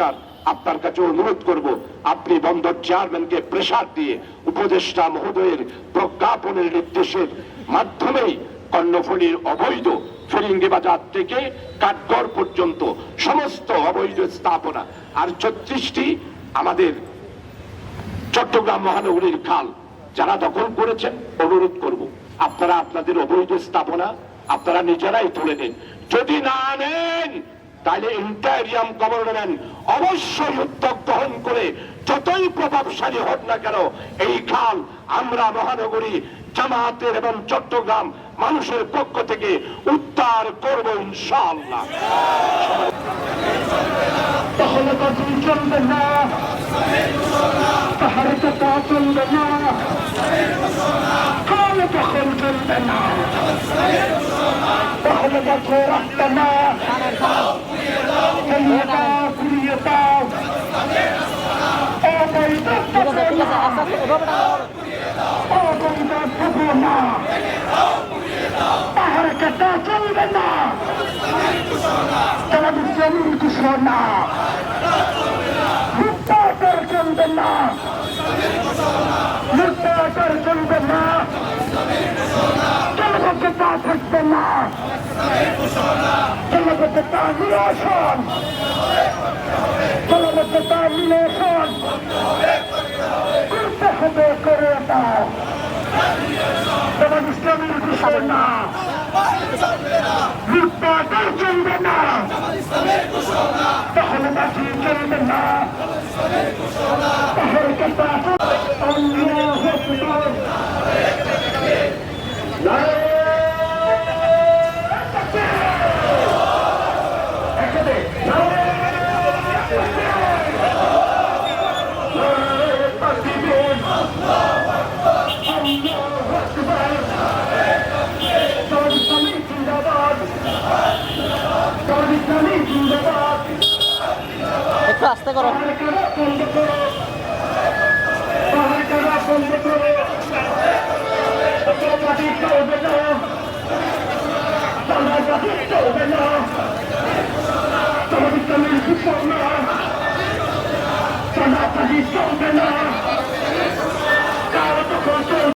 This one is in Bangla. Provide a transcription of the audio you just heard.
কমিশনার আপনার কাছে অনুরোধ করব, আপনি বন্দর চেয়ারম্যানকে প্রেসার দিয়ে উপদেষ্টা মহোদয়ের প্রজ্ঞাপনের নির্দেশের মাধ্যমেই কর্ণফুলীর অবৈধ ফিরিঙ্গি বাজার থেকে কাঠগড় পর্যন্ত সমস্ত অবৈধ স্থাপনা আর ছত্রিশটি আমাদের চট্টগ্রাম মহানগরীর খাল যারা দখল করেছেন অনুরোধ করব, আপনারা আপনাদের অবৈধ স্থাপনা আপনারা নিজেরাই তুলে নিন। যদি না নেন তাহলে ইন্টারিয়াম গভর্নমেন্ট অবশ্যই উদ্যোগ গ্রহণ করে যতই প্রভাবশালী হোক না কেন, এই খাল আমরা মহানগরী জামাতের এবং চট্টগ্রাম মানুষের পক্ষ থেকে উদ্ধার করব ইনশাআল্লাহ। তাহলে কঠিন চলবে না। তাহলে তো তা চলবে না। তখন চলবে না। তাহলে বছর রাখবে না। তো তা চলবে না তাহলে জমিন ঘোষণা লুটপাটের চলবে না লুটপাটের চলবে না জনগণতা থাকবে না জনগণতা নিরসন জনগণতা নিরসন করতে হবে করে দাও তোমার ইসলামের ঘোষণা লুটপাটের চলবে না তাহলে বাকি চলবে না তাহলে কে পাঠক আল্লাহু আস্তে করো। পাহাড় বন্ধ করো